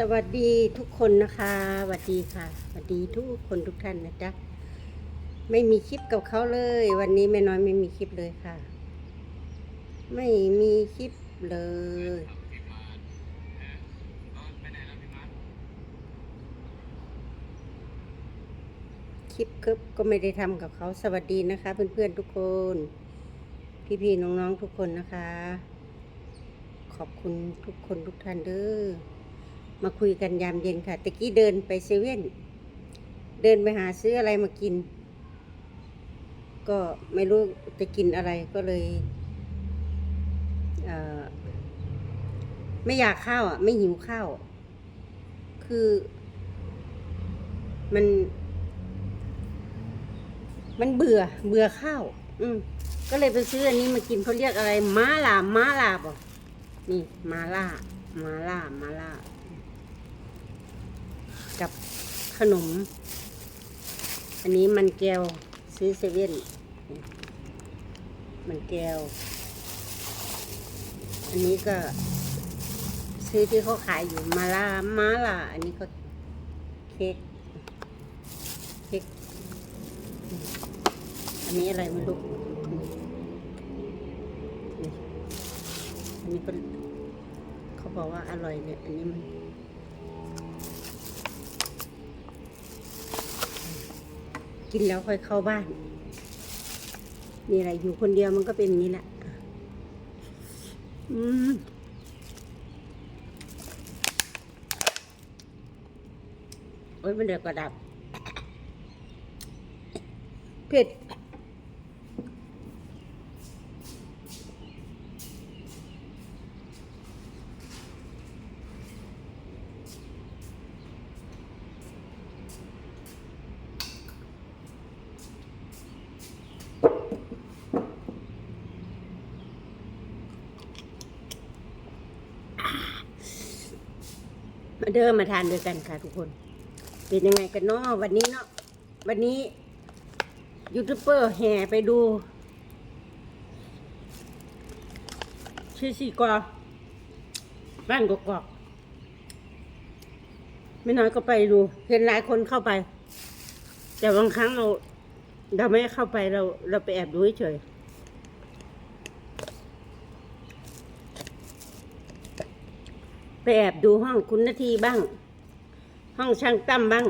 สวัสดีทุกคนนะคะสวัสดีค่ะสวัสดีทุกคนทุกท่านนะจ๊ะไม่มีคลิปกับเขาเลย วันนี้แม่น้อยไม่มีคลิปเลยค่ะ ไม่มีคลิปเลยคลิปคลิปก็ไม่ได้ทำกับเขาสวัสดีนะคะ เพื่อนๆทุกคน พี่ๆน้องๆทุกคนนะคะ ขอบคุณทุกคนทุกท่านเด้อ มาคุยกันยามเย็นค่ะตะกี้เดินไปเซเว่นเดินไปหาซื้ออะไรมากิน ก็ไม่รู้จะกินอะไรก็เลยเไม่อยากข้าวอะ ไม่หิวข้าว คือ มัน มันเบื่อ เบื่อข้าว อืมก็เลยไปซื้ออันนี้มากินเขาเรียกอะไร ม้าลาม้าลาบ่นี่ มาล่า มาล่า มาล่า กับขนม อันนี้มันแก้วซื้อเซเว่น มันแก้ว อันนี้ก็ ซื้อที่เขาขายอยู่มาลามาลา อันนี้ก็เค้ก เค้ก อันนี้อะไรไม่รู้อันนี้เป็นเขาบอกว่าอร่อยเนี่ย อันนี้มัน กินแล้วค่อยเข้าบ้าน นี่แหละอยู่คนเดียวมันก็เป็นอย่างนี้แหละ อืมโอ้ยมันเดือดกระดับ เผ็ด มาเดินมาทานด้วยกันค่ะทุกคน เป็นยังไงกันเนาะวันนี้เนาะวันนี้ยูทูบเบอร์แห่ไปดูชื่อสีกอบ้านกกอกไม่น้อยก็ไปดู เห็นหลายคนเข้าไป แต่บางครั้งเรา เราไม่เข้าไปเราเราไปแอบดูเฉยไปแอบดูห้องคุณนาทีบ้าง ห้องช่างตั้มบ้าง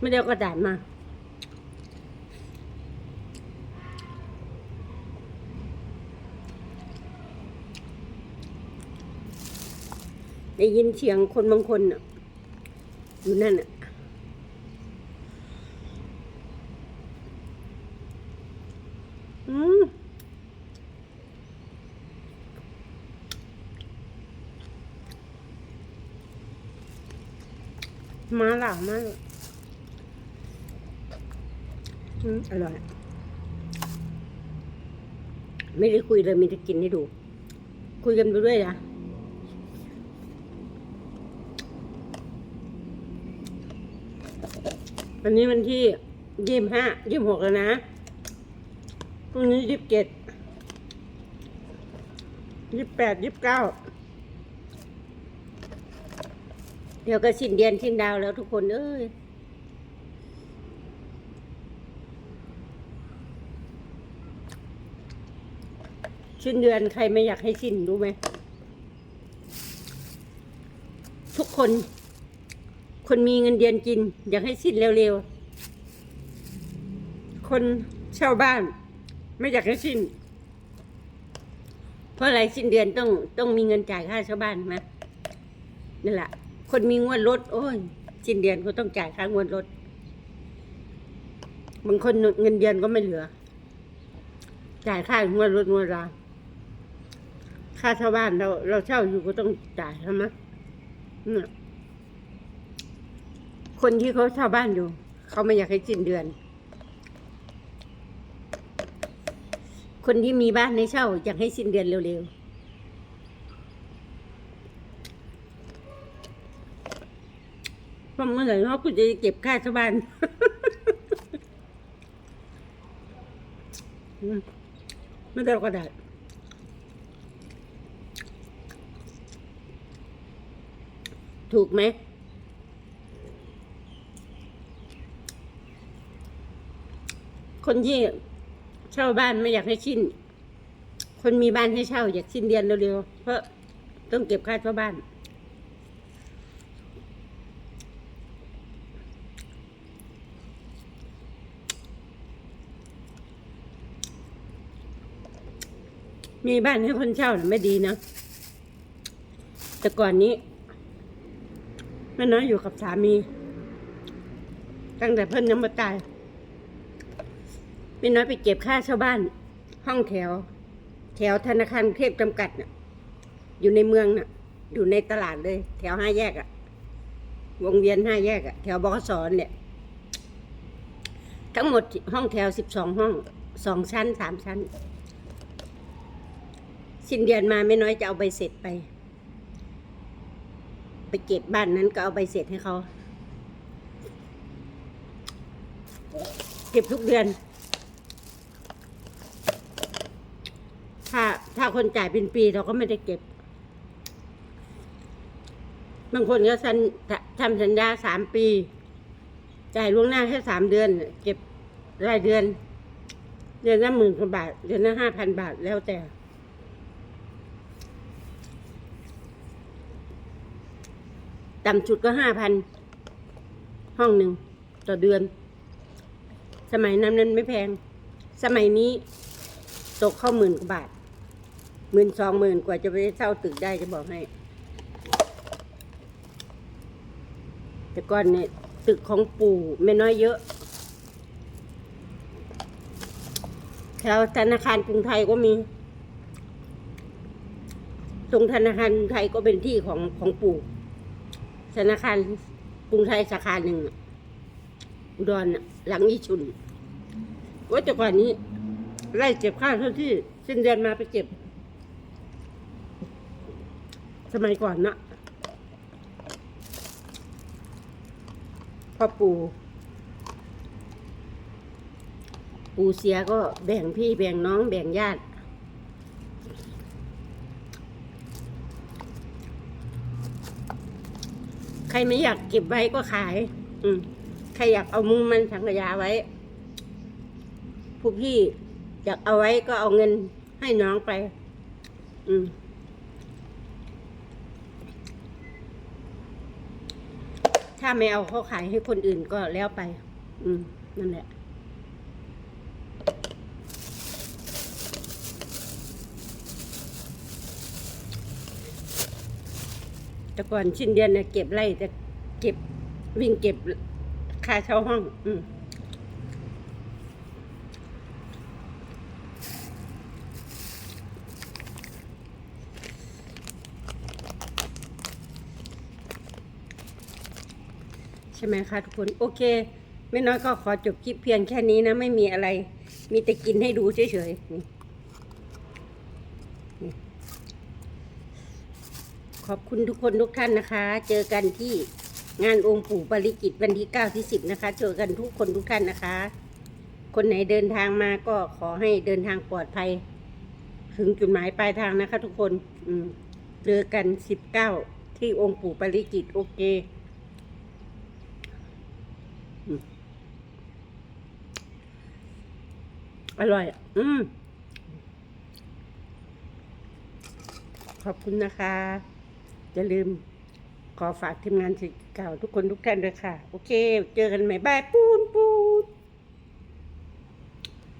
ไม่ได้เอากระดาษมา ได้ยินเสียงคนบางคนอยู่นั่นน่ะอืมมาหล่ามาอืมอร่อย ไม่ได้คุยเลยมีแต่กินให้ดู คุยกันไปด้วยนะ วันนี้วันที่ยี่สิบห้ายี่สิบหกแล้วนะพรุ่งนี้ยี่สิบเจ็ดยี่สิบแปดยี่สิบเก้าเดี๋ยวก็สิ้นเดือนสิ้นดาวแล้วทุกคนเอ้ยสิ้นเดือนใครไม่อยากให้สิ้นรู้ไหมทุกคน คนมีเงินเดือนกิน อยากให้สิ้นเร็วๆ คนเช่าบ้าน ไม่อยากให้สิ้น เพราะอะไรสิ้นเดือนต้องต้องมีเงินจ่ายค่าเช่าบ้านไหมนั่นแหละคนมีงวดรถโอ้ยสิ้นเดือนเขาต้องจ่ายค่างวดรถบางคนเงินเดือนก็ไม่เหลือ จ่ายค่างวดรถงวดราค่าเช่าบ้านเราเราเช่าอยู่ก็ต้องจ่ายใช่ไหมเนี่ย คนที่เขาชาวบ้านอยู่ เขาไม่อยากให้สิ้นเดือน คนที่มีบ้านในเช่าอยากให้สิ้นเดือนเร็วๆเพราะเมื่อไหร่ว่ากูจะเก็บค่าชาวบ้านไม่ได้ก็ได้ถูกไหม คนที่เช่าบ้านไม่อยากให้ชิ้น คนมีบ้านให้เช่า อยากชิ้นเดือนเร็วๆ เพราะต้องเก็บค่าเช่าบ้าน มีบ้านให้คนเช่าน่ะไม่ดีนะ แต่ก่อนนี้แม่น้อยอยู่กับสามี ตั้งแต่เพิ่นยังม่ตาย แม่น้อยไปเก็บค่าช่าบ้าน ห้องแถว แถวธนาคารเทพจำกัดน่ะ อยู่ในเมืองน่ะ อยู่ในตลาดเลย แถวห้าแยกอะวงเวียนห้าแยกอะแถวบกสอนเนี่ย ทั้งหมดห้องแถวสิบสองห้องสองชั้นสามชั้น สิ้นเดือนมาไม่น้อยจะเอาใบเสร็จไป ไปเก็บบ้านนั้นก็เอาใบเสร็จให้เขาเก็บทุกเดือน ถ้าถ้า คนจ่ายเป็นปีเราก็ไม่ได้เก็บ บางคนก็ทำสัญญาสามปี จ่ายล่วงหน้าแค่สามเดือน เก็บรายเดือน เดือนละหมื่นกว่าบาท เดือนละห้าพันบาทแล้วแต่ ต่ำสุดก็ห้าพันห้องหนึ่งต่อเดือน สมัยนั้นนั้นไม่แพง สมัยนี้ตกเข้าหมื่นกว่าบาท หมื่นสองหมื่นกว่าจะไปเช่าตึกได้จะบอกให้ แต่ก่อนเนี่ยตึกของปู่ไม่น้อยเยอะแถวธนาคารกรุงไทยก็มี ตรงธนาคารกรุงไทยก็เป็นที่ของของปู่ ธนาคารกรุงไทยสาขาหนึ่งอุดรหลังยี่ชุนว่าแต่ก่อนนี้ไล่เก็บข้าวเท่าที่สิ้นเดือนมาไปเก็บ สมัยก่อนนะพ่อปู่ปู่เสียก็แบ่งพี่แบ่งน้องแบ่งญาติใครไม่อยากเก็บไว้ก็ขาย อืมใครอยากเอามุงมันสังกยาไว้ ผู้พี่อยากเอาไว้ก็เอาเงินให้น้องไป อืม ถ้าไม่เอาเขาขายให้คนอื่นก็แล้วไป อืม นั่นแหละ แต่ก่อนชิ้นเดือนเนี่ยเก็บไร่แต่เก็บวิ่งเก็บค่าเช่าห้อง อืม ใช่ไหมคะทุกคนโอเค ไม่น้อยก็ขอจบคลิปเพียงแค่นี้นะ ไม่มีอะไร มีแต่กินให้ดูเฉยๆนี่ขอบคุณทุกคนทุกท่านนะคะ เจอกันที่งานองค์ปู่ปริกิตวันที่เก้าที่สิบนะคะ เจอกันทุกคนทุกท่านนะคะ คนไหนเดินทางมาก็ขอให้เดินทางปลอดภัย ถึงจุดหมายปลายทางนะคะ ทุกคน อืมเจอกันสิบเก้าที่องค์ปู่ปริกิตโอเค อร่อย อืมขอบคุณนะคะ อย่าลืมขอฝากทีมงานสิเก่าทุกคนทุกท่านด้วยค่ะ โอเค เจอกันใหม่บายปูน